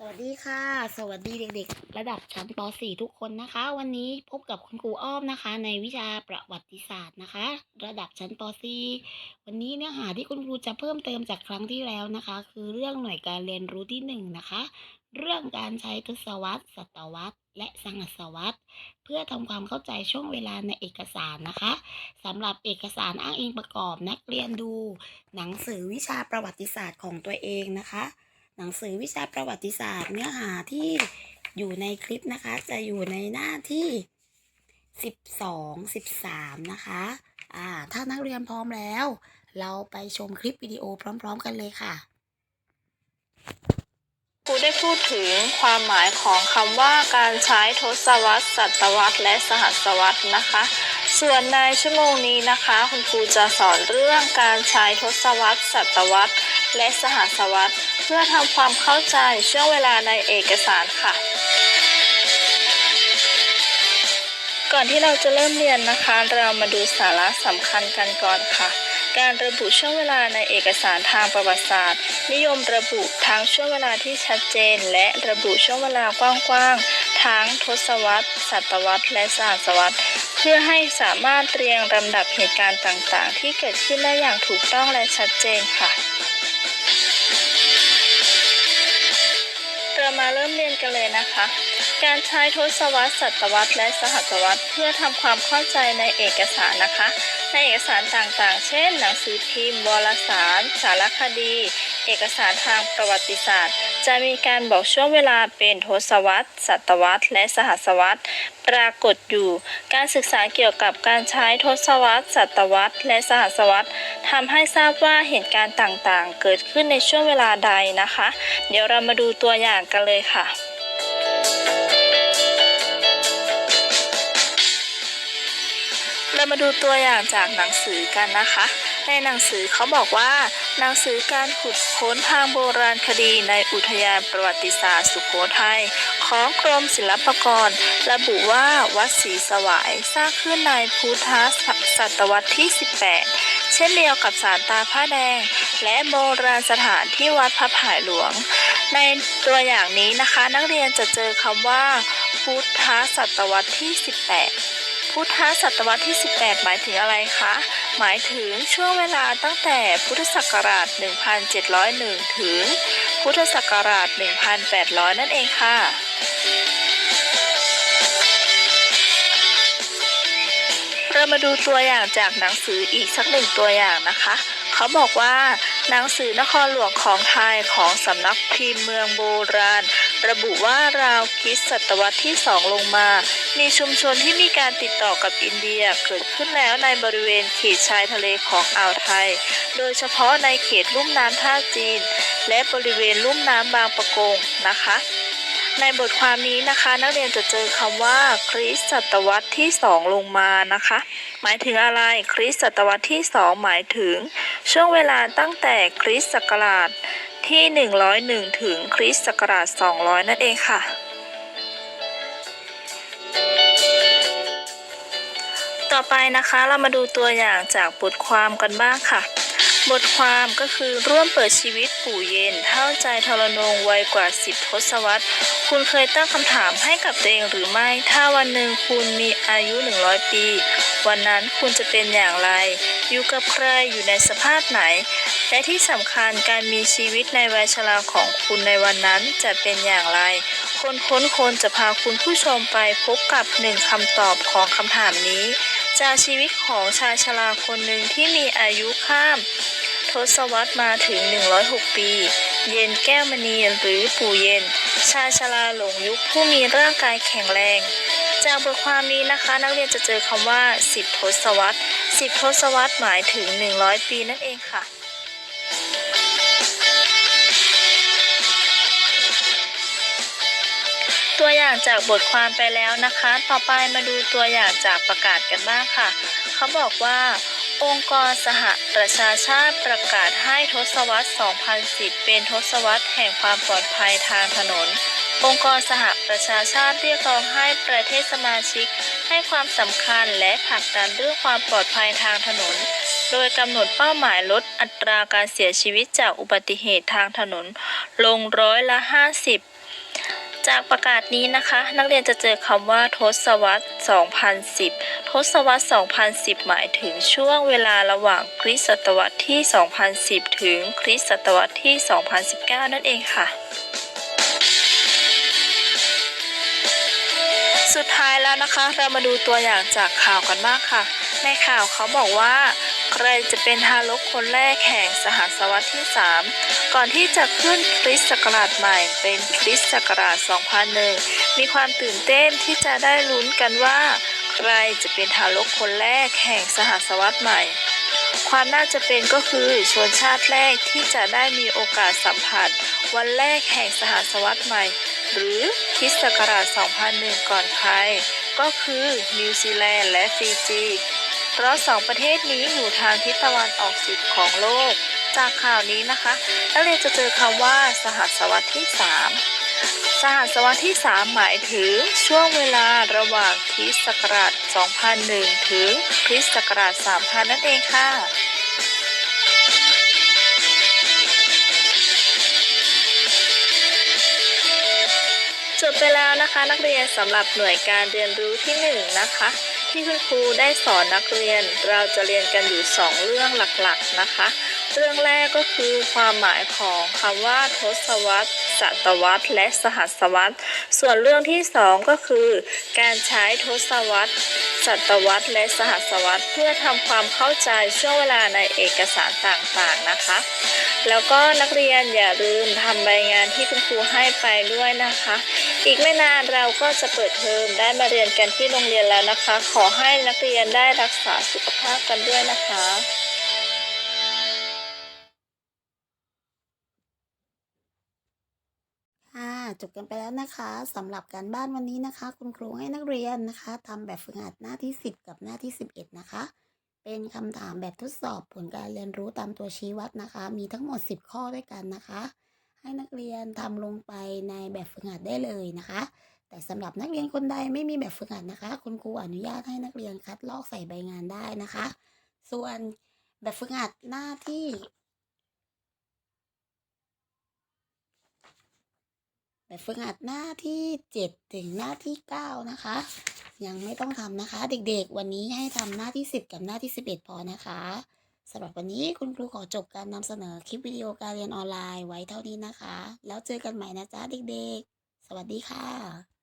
สวัสดีค่ะ สวัสดีเด็กๆ ระดับชั้นป .4 ทุกคนนะคะ วันนี้พบกับคุณครูอ้อมนะคะ ในวิชาประวัติศาสตร์นะคะ ระดับชั้นป .4 วันนี้เนื้อหาที่คุณครูจะเพิ่มเติมจากครั้งที่แล้วนะคะ คือเรื่องหน่วยการเรียนรู้ที่หนึ่งนะคะ เรื่องการใช้ทศวรรษศตวรรษและสหัสวรรษเพื่อทำความเข้าใจช่วงเวลาในเอกสารนะคะสำหรับเอกสารอ้างอิงประกอบนักเรียนดู หนังสือวิชาประวัติศาสตร์ของตัวเองนะคะ หนังสือวิชาประวัติศาสตร์เนื้อหาที่อยู่ในคลิปนะคะ จะอยู่ในหน้าที่ 12 13 นะคะอ่าถ้านักเรียนพร้อมแล้ว เราไปชมคลิปวิดีโอพร้อม ๆ กันเลยค่ะครูได้พูดถึงความหมายของคำว่าการใช้ทศวรรษศตวรรษและสหัสวรรษนะคะ ส่วนในชั่วโมงนี้นะคะ คุณครูจะสอนเรื่องการใช้ทศวรรษศตวรรษ และสหัสวรรษเพื่อทำความเข้าใจช่วงเวลาในเอกสารค่ะ ก่อนที่เราจะเริ่มเรียนนะคะ เรามาดูสาระสำคัญกันก่อนค่ะการระบุช่วงเวลาในเอกสารทางประวัติศาสตร์ นิยมระบุทั้งช่วงเวลาที่ชัดเจน และระบุช่วงเวลากว้างๆ ทั้งทศวรรษ ศตวรรษ และสหัสวรรษ เพื่อให้สามารถเรียงลำดับเหตุการณ์ต่างๆ ที่เกิดขึ้นได้อย่างถูกต้องและชัดเจนค่ะ เราเริ่มเรียนกันเลยนะคะ การใช้ทศวรรษศตวรรษและสหัสวรรษเพื่อทำความเข้าใจในเอกสารนะคะ ในเอกสารต่างๆ เช่น หนังสือพิมพ์วารสาร สารคดี เอกสารทางประวัติศาสตร์ จะมีการบอกช่วงเวลาเป็นทศวรรษ ศตวรรษ และสหัสวรรษ ปรากฏอยู่ การศึกษาเกี่ยวกับการใช้ทศวรรษ ศตวรรษ และสหัสวรรษทำให้ทราบว่าเหตุการณ์ต่างๆ เกิดขึ้นในช่วงเวลาใดนะคะ เดี๋ยวเรามาดูตัวอย่างกันเลยค่ะเรามาดูตัวอย่างจากหนังสือกันนะคะ ในหนังสือเขาบอกว่า หนังสือการขุดค้นทางโบราณคดีในอุทยานประวัติศาสตร์สุโขทัยของกรมศิลปากร ระบุว่าวัดศรีสวายสร้างขึ้นในพุทธศตวรรษที่ 18 เช่นเดียวกับศาลตาผ้าแดง และโบราณสถานที่วัดพระผายหลวง ในตัวอย่างนี้นะคะนักเรียนจะเจอคำว่า พุทธศตวรรษที่ 18 พุทธศตวรรษที่ 18 หมายถึงอะไรคะ หมายถึงช่วงเวลาตั้งแต่พุทธศักราช 1701 ถึง พุทธศักราช 1800 นั่นเองค่ะเรามาดูตัวอย่างจากหนังสืออีกสักหนึ่งตัวอย่างนะคะ เขาบอกว่า หนังสือนครหลวงของไทยของสำนักพิมพ์เมืองโบราณ ระบุว่าราวคริสตศตวรรษที่2ลงมา มีชุมชนที่มีการติดต่อกับอินเดียเกิดขึ้นแล้วในบริเวณเขตชายทะเลของอ่าวไทย โดยเฉพาะในเขตลุ่มน้ำท่าจีน และบริเวณลุ่มน้ำบางปะกงนะคะในบทความนี้นะคะนักเรียนจะเจอคำว่าคริสตศตวรรษที่ 2 ลงมานะคะ หมายถึงอะไรคริสตศตวรรษที่ 2 หมายถึง ช่วงเวลาตั้งแต่คริสต์ศักราชที่ 101 ถึงคริสต์ศักราช 200 นั่นเองค่ะ ต่อไปนะคะเรามาดูตัวอย่างจากบทความกันบ้างค่ะ บทความก็คือร่วมเปิดชีวิตปู่เย็นเท่าใจทรนงวัยกว่า 10 ทศวรรษ คุณเคยตั้งคำถามให้กับตัวเองหรือไม่ ถ้าวันหนึ่งคุณมีอายุ 100 ปี วันนั้นคุณจะเป็นอย่างไร อยู่กับใครอยู่ในสภาพไหน และที่สำคัญการมีชีวิตในวัยชราของคุณในวันนั้นจะเป็นอย่างไร คนค้นคนจะพาคุณผู้ชมไปพบกับหนึ่งคำตอบของคำถามนี้จากชีวิตของชายชราคนหนึ่งที่มีอายุข้าม ทศวรรษมาถึง 106 ปี เย็นแก้วมณีหรือปู่เย็น ชายชราหลงยุคผู้มีร่างกายแข็งแรง จากบทความนี้นะคะ นักเรียนจะเจอคำว่า 10 ทศวรรษ 10 ทศวรรษหมายถึง 100 ปีนั่นเองค่ะตัวอย่างจากบทความไปแล้วนะคะ ต่อไปมาดูตัวอย่างจากประกาศกันบ้างค่ะ เขาบอกว่า องค์กรสหประชาชาติประกาศให้ทศวรรษ 2010 เป็นทศวรรษแห่งความปลอดภัยทางถนน องค์กรสหประชาชาติเรียกร้องให้ประเทศสมาชิก ให้ความสำคัญและผลักดันเรื่องความปลอดภัยทางถนน โดยกำหนดเป้าหมายลดอัตราการเสียชีวิตจากอุบัติเหตุทางถนน ลงร้อยละ 50 จากประกาศนี้นะคะ นักเรียนจะเจอคำว่า ทศวรรษ 2010 ทศวรรษ 2010 หมายถึงช่วงเวลาระหว่างคริสตศตวรรษที่ 2010 ถึงคริสตศตวรรษที่ 2019 นั่นเองค่ะสุดท้ายแล้วนะคะ เรามาดูตัวอย่างจากข่าวกันบ้างค่ะ ในข่าวเขาบอกว่า ใครจะเป็นทารกคนแรกแห่งสหัสวรรษที่ 3 ก่อนที่จะขึ้นคริสต์ศักราชใหม่เป็นคริสต์ศักราช 2001 มีความตื่นเต้นที่จะได้ลุ้นกันว่า ใครจะเป็นทารกคนแรกแห่งสหัสวรรษใหม่ ความน่าจะเป็นก็คือชนชาติแรกที่จะได้มีโอกาสสัมผัส วันแรกแห่งสหัสวรรษใหม่ หรือคริสต์ศักราช 2001 ก่อนใครก็คือนิวซีแลนด์และฟิจี เพราะสองประเทศนี้อยู่ทางทิศตะวันออกสุดของโลก จากข่าวนี้นะคะนักเรียนจะเจอคำว่าสหัสวรรษที่ 3 สหัสวรรษที่ 3 หมายถึงช่วงเวลาระหว่างคริสต์ศักราช 2001 ถึงคริสต์ศักราช 3000 นั่นเองค่ะจบไปแล้วนะคะนักเรียนสำหรับหน่วยการเรียนรู้ที่ 1 นะคะ ที่คุณครูได้สอนนักเรียนเราจะเรียนกันอยู่ 2 เรื่องหลักๆนะคะ เรื่องแรกก็คือความหมายของคำว่าทศวรรษศตวรรษและสหัสวรรษ ส่วนเรื่องที่ 2 ก็คือ การใช้ทศวรรษศตวรรษและสหัสวรรษ เพื่อทำความเข้าใจช่วงเวลาในเอกสารต่างๆนะคะ แล้วก็นักเรียนอย่าลืมทำใบงานที่คุณครูให้ไปด้วยนะคะ อีกไม่นานเราก็จะเปิดเทอมได้มาเรียนกันที่โรงเรียนแล้วนะคะ ขอให้นักเรียนได้รักษาสุขภาพกันด้วยนะคะค่ะจบกันไปแล้วนะคะสำหรับการบ้านวันนี้นะคะ คุณครูให้นักเรียนนะคะทำแบบฝึกหัดหน้าที่ 10 กับหน้าที่ 11 นะคะ เป็นคำถามแบบทดสอบผลการเรียนรู้ตามตัวชี้วัดนะคะ มีทั้งหมด 10 ข้อด้วยกันนะคะ ให้นักเรียนทำลงไปในแบบฝึกหัดได้เลยนะคะ แต่สำหรับนักเรียนคนใดไม่มีแบบฝึกหัดนะคะ คุณครูอนุญาตให้นักเรียนคัดลอกใส่ใบงานได้นะคะ ส่วนแบบฝึกหัดหน้าที่แบบฝึกหัดหน้าที่เจ็ดถึงหน้าที่เก้านะคะ ยังไม่ต้องทำนะคะ เด็กๆ วันนี้ให้ทำหน้าที่สิบกับหน้าที่สิบเอ็ดพอนะคะ สำหรับวันนี้คุณครูขอจบการนำเสนอคลิปวิดีโอการเรียนออนไลน์ไว้เท่านี้นะคะ แล้วเจอกันใหม่นะจ๊ะเด็กๆ สวัสดีค่ะ